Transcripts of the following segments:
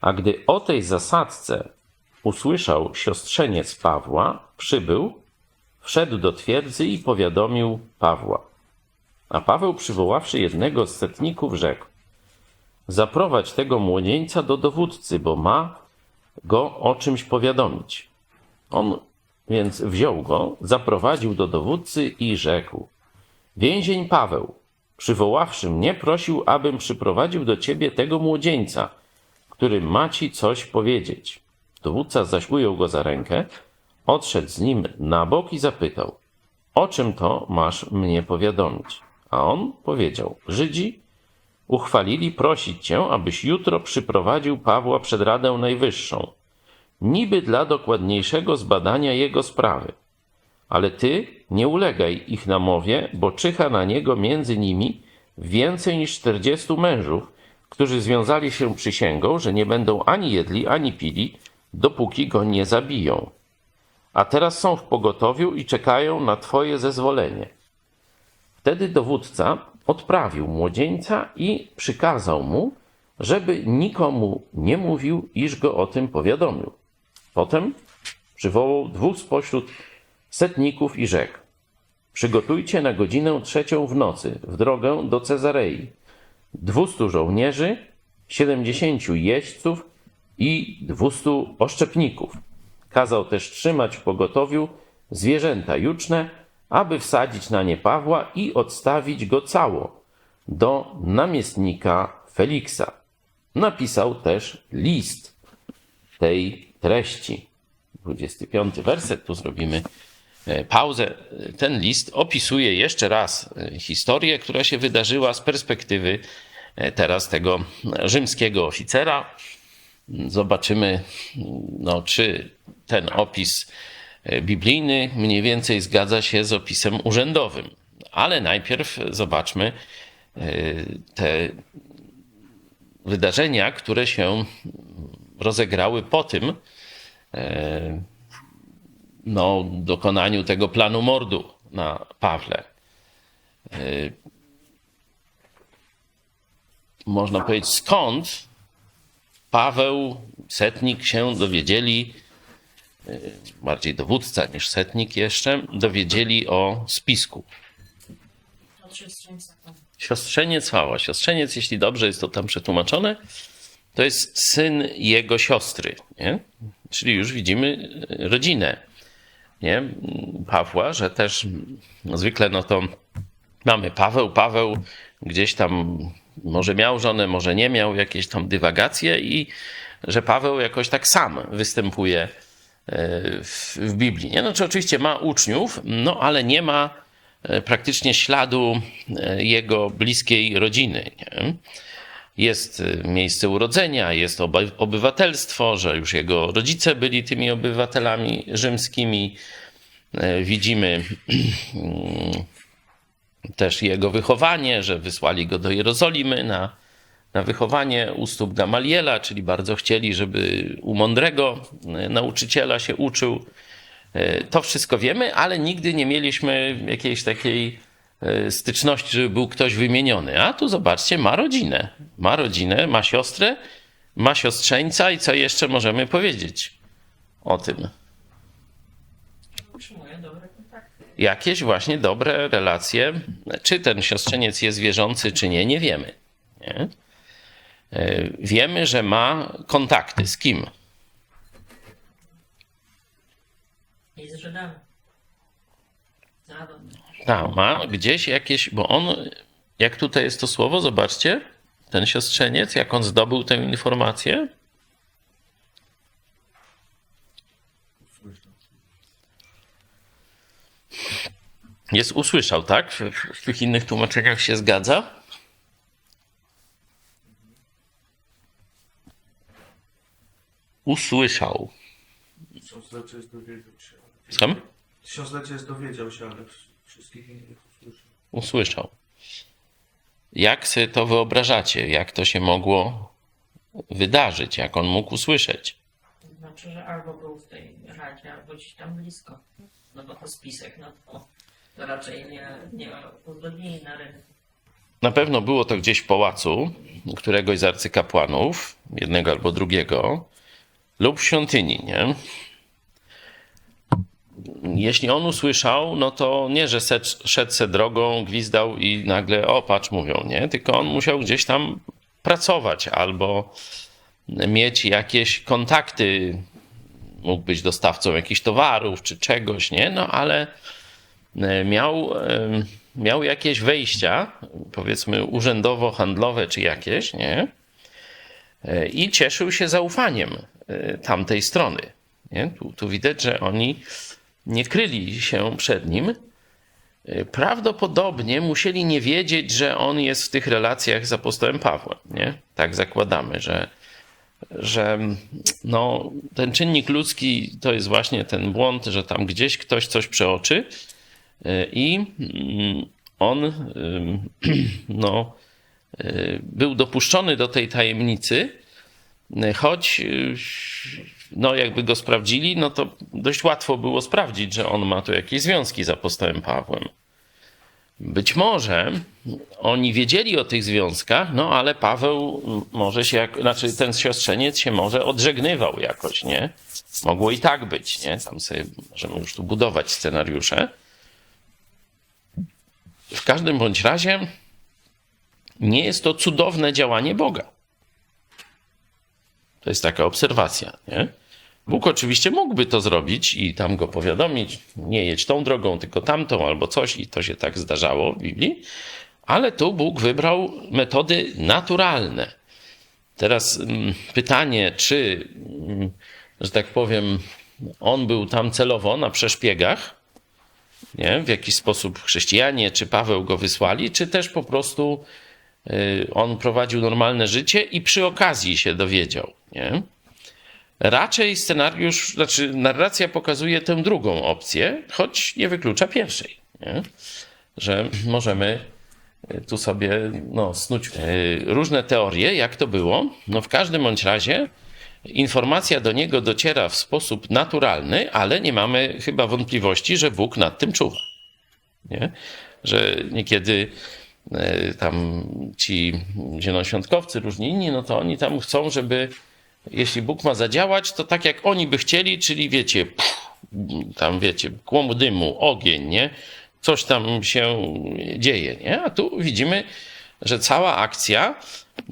A gdy o tej zasadzce usłyszał siostrzeniec Pawła, przybył, wszedł do twierdzy i powiadomił Pawła. A Paweł, przywoławszy jednego z setników, rzekł: Zaprowadź tego młodzieńca do dowódcy, bo ma go o czymś powiadomić. On więc wziął go, zaprowadził do dowódcy i rzekł: Więzień Paweł, przywoławszy mnie, prosił, abym przyprowadził do ciebie tego młodzieńca, który ma ci coś powiedzieć. Dowódca zaś ujął go za rękę, odszedł z nim na bok i zapytał: O czym to masz mnie powiadomić? A on powiedział: Żydzi uchwalili prosić cię, abyś jutro przyprowadził Pawła przed Radę Najwyższą, niby dla dokładniejszego zbadania jego sprawy. Ale ty nie ulegaj ich namowie, bo czyha na niego między nimi więcej niż czterdziestu mężów, którzy związali się przysięgą, że nie będą ani jedli, ani pili, dopóki go nie zabiją. A teraz są w pogotowiu i czekają na twoje zezwolenie. Wtedy dowódca odprawił młodzieńca i przykazał mu, żeby nikomu nie mówił, iż go o tym powiadomił. Potem przywołał dwóch spośród setników i rzekł: Przygotujcie na godzinę trzecią w nocy w drogę do Cezarei dwustu żołnierzy, siedemdziesięciu jeźdźców i dwustu oszczepników. Kazał też trzymać w pogotowiu zwierzęta juczne, aby wsadzić na nie Pawła i odstawić go cało do namiestnika Feliksa. Napisał też list tej treści. 25 werset, tu zrobimy pauzę. Ten list opisuje jeszcze raz e, historię, która się wydarzyła z perspektywy e, teraz tego rzymskiego oficera. Zobaczymy, no, czy ten opis biblijny mniej więcej zgadza się z opisem urzędowym. Ale najpierw zobaczmy te wydarzenia, które się rozegrały po tym e, no, dokonaniu tego planu mordu na Pawle. E, Można powiedzieć, skąd Paweł, setnik się dowiedzieli, e, bardziej dowódca niż setnik jeszcze, dowiedzieli o spisku. Siostrzeniec Pawła. Siostrzeniec, jeśli dobrze jest to tam przetłumaczone, to jest syn jego siostry. Nie? Czyli już widzimy e, rodzinę nie? Pawła, że też zwykle no to mamy Paweł, Paweł gdzieś tam może miał żonę, może nie miał, jakieś tam dywagacje i że Paweł jakoś tak sam występuje e, w, w Biblii. Nie? Znaczy oczywiście ma uczniów, no ale nie ma e, praktycznie śladu e, jego bliskiej rodziny. Nie? Jest e, miejsce urodzenia, jest oby- obywatelstwo, że już jego rodzice byli tymi obywatelami rzymskimi. E, Widzimy mm, też jego wychowanie, że wysłali go do Jerozolimy na, na wychowanie u stóp Gamaliela, czyli bardzo chcieli, żeby u mądrego e, nauczyciela się uczył. E, To wszystko wiemy, ale nigdy nie mieliśmy jakiejś takiej styczności, żeby był ktoś wymieniony. A tu zobaczcie, ma rodzinę. Ma rodzinę, ma siostrę, ma siostrzeńca i co jeszcze możemy powiedzieć o tym? Utrzymuję dobre kontakty. jakieś właśnie dobre relacje. Czy ten siostrzeniec jest wierzący, czy nie, nie wiemy. Nie? E, Wiemy, że ma kontakty z kim? I z Żydami. Zadom. Tak, ma gdzieś jakieś, bo on, jak tutaj jest to słowo, zobaczcie, ten siostrzeniec, jak on zdobył tę informację. Jest usłyszał, tak? W, w tych innych tłumaczeniach się zgadza. Usłyszał. Tysiąclecie jest dowiedział się. ale- Słucham? Tysiąclecie jest dowiedział się, ale wszystkich innych usłyszał. usłyszał. Jak sobie to wyobrażacie? Jak to się mogło wydarzyć? Jak on mógł usłyszeć? To znaczy, że albo był w tej radzie, albo gdzieś tam blisko. No bo to spisek, no to, to raczej nie, nie uzgodnili na rynku. Na pewno było to gdzieś w pałacu któregoś z arcykapłanów, jednego albo drugiego, lub w świątyni, nie? Jeśli on usłyszał, no to nie, że set, szedł se drogą, gwizdał i nagle, o patrz, mówią, nie? Tylko on musiał gdzieś tam pracować albo mieć jakieś kontakty, mógł być dostawcą jakichś towarów czy czegoś, nie? No ale e, miał, e, miał jakieś wejścia, powiedzmy urzędowo-handlowe czy jakieś, nie? E, I cieszył się zaufaniem tamtej strony. Nie? Tu, tu widać, że oni nie kryli się przed nim. E, Prawdopodobnie musieli nie wiedzieć, że on jest w tych relacjach z apostołem Pawłem. Nie? Tak zakładamy, że, że no, ten czynnik ludzki to jest właśnie ten błąd, że tam gdzieś ktoś coś przeoczy e, i mm, on ym, no, y, był dopuszczony do tej tajemnicy, y, choć y, no, jakby go sprawdzili, no to dość łatwo było sprawdzić, że on ma tu jakieś związki z apostołem Pawłem. Być może oni wiedzieli o tych związkach, no ale Paweł może się, jak, znaczy ten siostrzeniec się może odżegnywał jakoś, nie? Mogło i tak być, nie? Tam sobie możemy już tu budować scenariusze. W każdym bądź razie nie jest to cudowne działanie Boga. To jest taka obserwacja, nie? Bóg oczywiście mógłby to zrobić i tam go powiadomić, nie jedź tą drogą, tylko tamtą albo coś i to się tak zdarzało w Biblii, ale tu Bóg wybrał metody naturalne. Teraz mm, pytanie, czy, mm, że tak powiem, on był tam celowo na przeszpiegach, nie? w jakiś sposób chrześcijanie czy Paweł go wysłali, czy też po prostu y, on prowadził normalne życie i przy okazji się dowiedział. Nie? Raczej scenariusz, znaczy narracja pokazuje tę drugą opcję, choć nie wyklucza pierwszej. Nie? Że możemy y, tu sobie no, snuć y, różne teorie, jak to było. No w każdym bądź razie informacja do niego dociera w sposób naturalny, ale nie mamy chyba wątpliwości, że Bóg nad tym czuwa. Nie? Że niekiedy e, tam ci zielonoświątkowcy, różni inni, no to oni tam chcą, żeby jeśli Bóg ma zadziałać, to tak jak oni by chcieli, czyli wiecie, pff, tam wiecie, kłom dymu, ogień, nie? Coś tam się dzieje, nie? A tu widzimy, że cała akcja e,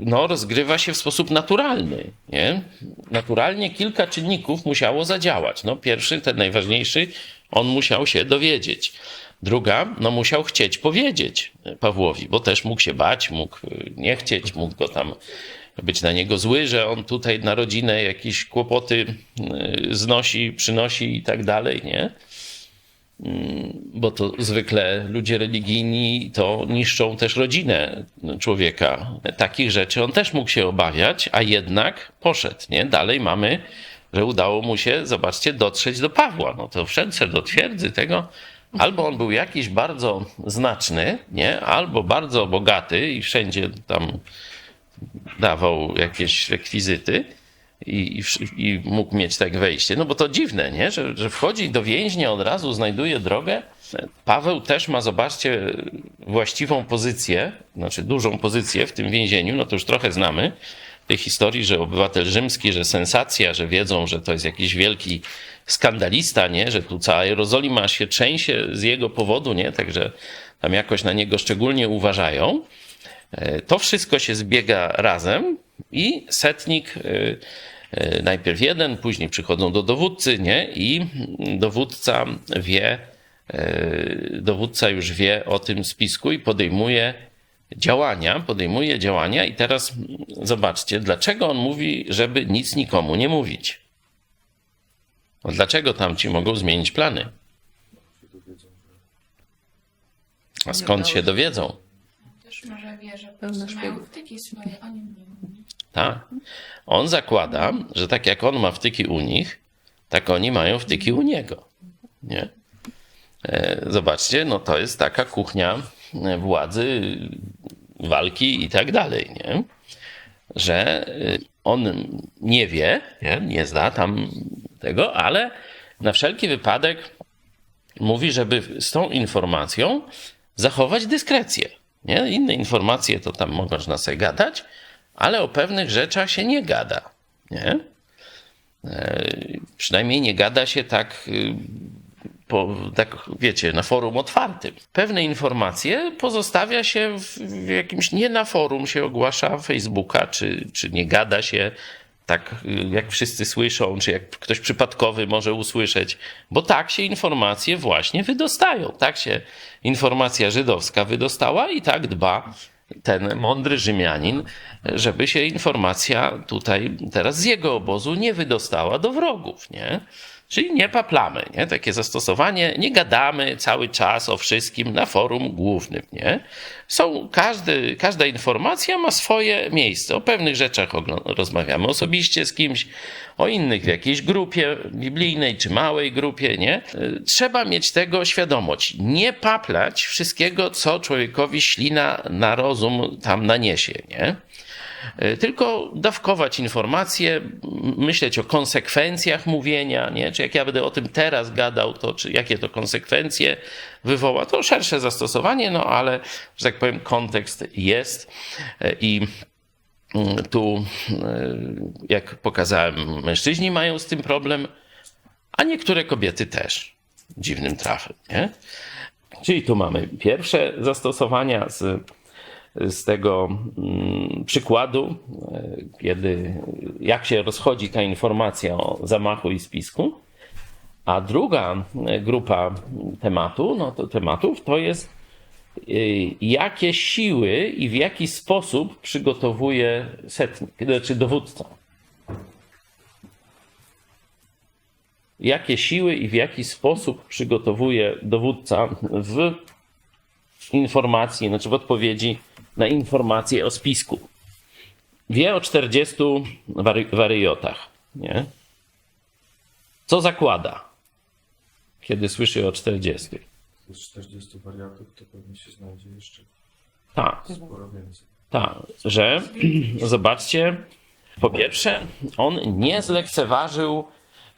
no, rozgrywa się w sposób naturalny. Nie? Naturalnie kilka czynników musiało zadziałać. No, pierwszy, ten najważniejszy, on musiał się dowiedzieć. Druga, no musiał chcieć powiedzieć Pawłowi, bo też mógł się bać, mógł nie chcieć, mógł go tam być na niego zły, że on tutaj na rodzinę jakieś kłopoty y, znosi, przynosi i tak dalej, nie? bo to zwykle ludzie religijni to niszczą też rodzinę człowieka. Takich rzeczy on też mógł się obawiać, a jednak poszedł, nie? Dalej mamy, że udało mu się, zobaczcie, dotrzeć do Pawła. No to wszedł se do twierdzy tego, albo on był jakiś bardzo znaczny, nie? Albo bardzo bogaty i wszędzie tam dawał jakieś rekwizyty, i, i, i mógł mieć tak wejście. No bo to dziwne, nie? Że, że wchodzi do więźnia, od razu znajduje drogę. Paweł też ma, zobaczcie, właściwą pozycję, znaczy dużą pozycję w tym więzieniu, no to już trochę znamy tej historii, że obywatel rzymski, że sensacja, że wiedzą, że to jest jakiś wielki skandalista, nie? Że tu cała Jerozolima się trzęsie z jego powodu, nie? Także tam jakoś na niego szczególnie uważają. E, To wszystko się zbiega razem i setnik, e, e, najpierw jeden, później przychodzą do dowódcy, nie? I dowódca wie, dowódca już wie o tym spisku i podejmuje działania, podejmuje działania i teraz zobaczcie, dlaczego on mówi, żeby nic nikomu nie mówić. No dlaczego tamci mogą zmienić plany? A skąd się dowiedzą? Może wie, że Pełno mają szpiegów. wtyki swoje, oni mówią. Tak. On zakłada, że tak jak on ma wtyki u nich, tak oni mają wtyki u niego. Nie? E, Zobaczcie, no to jest taka kuchnia e, władzy, walki i tak dalej, nie? Że e, on nie wie, nie, nie zna tam tego, ale na wszelki wypadek mówi, żeby z tą informacją zachować dyskrecję. Nie? Inne informacje to tam można sobie gadać, ale o pewnych rzeczach się nie gada. Nie? E, przynajmniej nie gada się tak, y, po, tak, wiecie, na forum otwartym. Pewne informacje pozostawia się w, jakimś, nie na forum się ogłasza Facebooka, czy, czy nie gada się tak, jak wszyscy słyszą, czy jak ktoś przypadkowy może usłyszeć, bo tak się informacje właśnie wydostają. Tak się informacja żydowska wydostała i tak dba ten mądry Rzymianin, żeby się informacja tutaj teraz z jego obozu nie wydostała do wrogów, nie? Czyli nie paplamy, nie? Takie zastosowanie, nie gadamy cały czas o wszystkim na forum głównym, nie? Są, każdy, każda informacja ma swoje miejsce. O pewnych rzeczach rozmawiamy osobiście z kimś, o innych w jakiejś grupie biblijnej czy małej grupie, nie? Trzeba mieć tego świadomość. Nie paplać wszystkiego, co człowiekowi ślina na rozum tam naniesie, nie? Y, Tylko dawkować informacje, myśleć o konsekwencjach mówienia, nie? Czy jak ja będę o tym teraz gadał, to czy jakie to konsekwencje wywoła, to szersze zastosowanie, no ale, że tak powiem, kontekst jest y, i tu, y, jak pokazałem, mężczyźni mają z tym problem, a niektóre kobiety też. Dziwnym trafem, nie? Czyli tu mamy pierwsze zastosowania z, z tego mm, przykładu, e, kiedy jak się rozchodzi ta informacja o zamachu i spisku. A druga e, grupa tematu, no to tematów to jest e, jakie siły i w jaki sposób przygotowuje setnik, znaczy dowódca. Jakie siły i w jaki sposób przygotowuje dowódca w informacji, znaczy w odpowiedzi na informacje o spisku. Wie o 40 wary, wariotach, nie? Co zakłada, kiedy słyszy o 40? Z 40 wariatów to pewnie się znajdzie jeszcze Tak, sporo więcej. tak, że zobaczcie, po pierwsze, on nie zlekceważył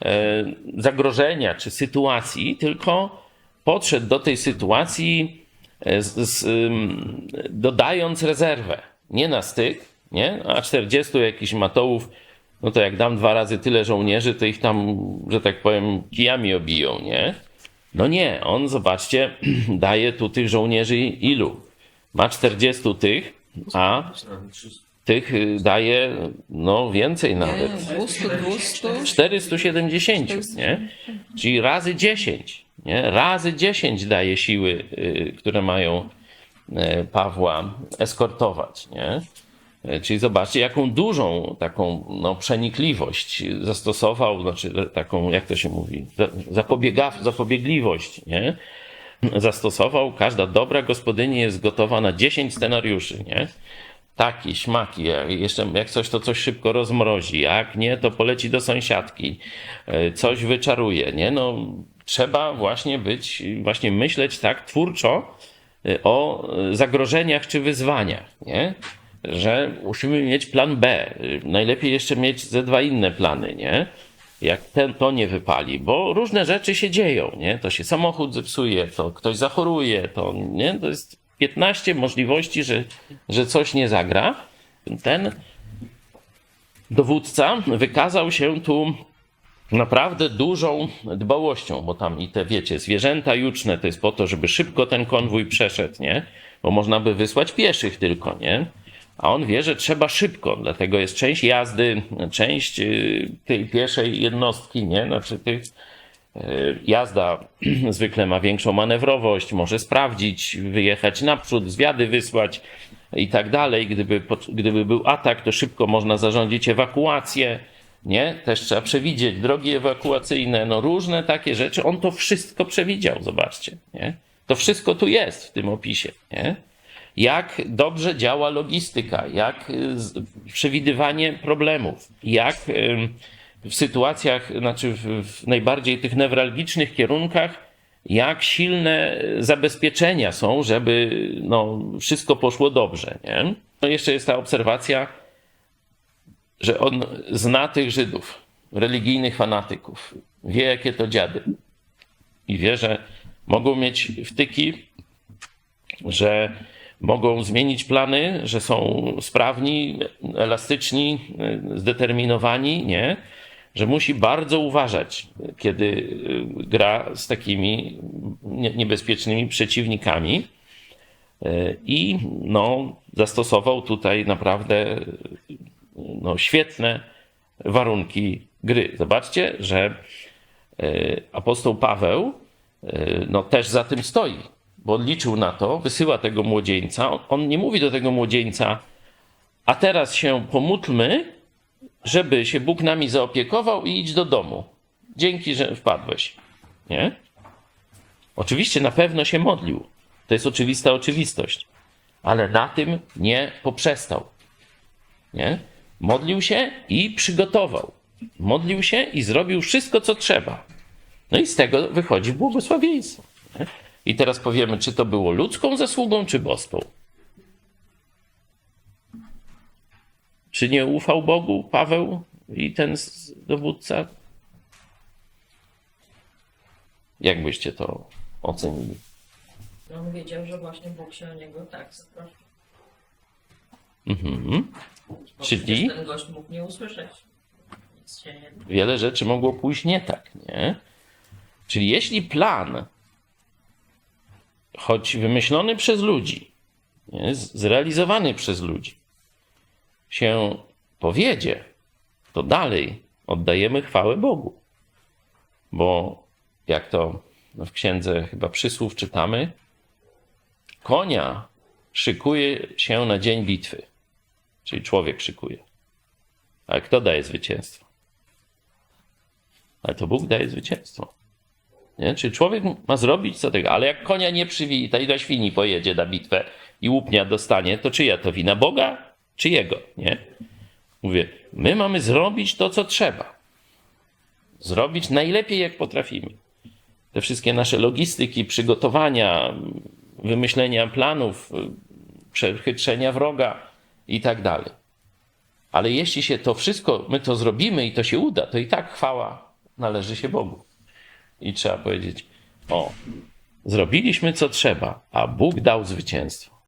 e, zagrożenia czy sytuacji, tylko podszedł do tej sytuacji z, z, ym, dodając rezerwę. Nie na styk, nie? A 40 jakichś matołów, no to jak dam dwa razy tyle żołnierzy, to ich tam, że tak powiem, kijami obiją, nie? No nie, on, zobaczcie, daje tu tych żołnierzy ilu? Ma 40 tych, a 300. tych y, daje no więcej nawet. 200, 200. 470, nie? Czyli razy 10, nie? Razy 10 daje siły, y, które mają y, Pawła eskortować, nie? Y, Czyli zobaczcie, jaką dużą taką no, przenikliwość zastosował, znaczy taką, jak to się mówi, za- zapobiega, zapobiegliwość, nie? Zastosował. Każda dobra gospodyni jest gotowa na 10 scenariuszy, nie? Taki, śmaki, jeszcze jak coś, to coś szybko rozmrozi, jak nie, to poleci do sąsiadki, e, coś wyczaruje, nie, no trzeba właśnie być, właśnie myśleć tak twórczo e, o e, zagrożeniach czy wyzwaniach, nie, że musimy mieć plan B, najlepiej jeszcze mieć ze dwa inne plany, nie, jak ten to nie wypali, bo różne rzeczy się dzieją, nie? To się samochód zepsuje, to ktoś zachoruje, to nie? To jest 15 możliwości, że, że coś nie zagra. Ten dowódca wykazał się tu naprawdę dużą dbałością, bo tam i te, wiecie, zwierzęta juczne to jest po to, żeby szybko ten konwój przeszedł, nie? Bo można by wysłać pieszych tylko, nie? A on wie, że trzeba szybko, dlatego jest część jazdy, część y, tej pieszej jednostki, nie? Znaczy tych jazda zwykle ma większą manewrowość, może sprawdzić, wyjechać naprzód, zwiady wysłać i tak dalej. Gdyby, gdyby był atak, to szybko można zarządzić ewakuację, nie? Też trzeba przewidzieć drogi ewakuacyjne, no różne takie rzeczy. On to wszystko przewidział, zobaczcie, nie? To wszystko tu jest w tym opisie, nie? jak dobrze działa logistyka, jak y, przewidywanie problemów, jak w sytuacjach, znaczy w, w najbardziej tych newralgicznych kierunkach, jak silne zabezpieczenia są, żeby no, wszystko poszło dobrze. Nie? No jeszcze jest ta obserwacja, że on zna tych Żydów, religijnych fanatyków, wie jakie to dziady i wie, że mogą mieć wtyki, że mogą zmienić plany, że są sprawni, elastyczni, zdeterminowani, nie? Że musi bardzo uważać, kiedy y, gra z takimi nie- niebezpiecznymi przeciwnikami. Y, I no, zastosował tutaj naprawdę no, świetne warunki gry. Zobaczcie, że y, apostoł Paweł no, też za tym stoi, bo liczył na to, wysyła tego młodzieńca. On, on nie mówi do tego młodzieńca, a teraz się pomódlmy, żeby się Bóg nami zaopiekował i idź do domu. Dzięki, że wpadłeś. Nie? Oczywiście na pewno się modlił. To jest oczywista oczywistość. Ale na tym nie poprzestał. Nie? Modlił się i przygotował. Modlił się i zrobił wszystko, co trzeba. No i z tego wychodzi błogosławieństwo. Nie? I teraz powiemy, czy to było ludzką zasługą, czy boską. Czy nie ufał Bogu Paweł i ten dowódca? Jak byście to ocenili? On wiedział, że właśnie Bóg się o niego tak zaprosił. Mhm. Bo Czyli? ten gość mógł nie usłyszeć. Nie... wiele rzeczy mogło pójść nie tak, nie? Czyli jeśli plan, choć wymyślony przez ludzi, nie, zrealizowany przez ludzi, się powiedzie, to dalej oddajemy chwałę Bogu. Bo jak to w księdze chyba przysłów czytamy, konia szykuje się na dzień bitwy. Czyli człowiek szykuje. Ale kto daje zwycięstwo? Ale to Bóg daje zwycięstwo. Nie? Czyli człowiek ma zrobić co tego, ale jak konia nie przywita i do świni pojedzie na bitwę i łupnia dostanie, to czyja to wina? Boga czy jego? Nie? Mówię, my mamy zrobić to, co trzeba. Zrobić najlepiej, jak potrafimy. Te wszystkie nasze logistyki, przygotowania, wymyślenia planów, przechytrzenia wroga i tak dalej. Ale jeśli się to wszystko, my to zrobimy i to się uda, to i tak chwała należy się Bogu. I trzeba powiedzieć, o, zrobiliśmy co trzeba, a Bóg dał zwycięstwo.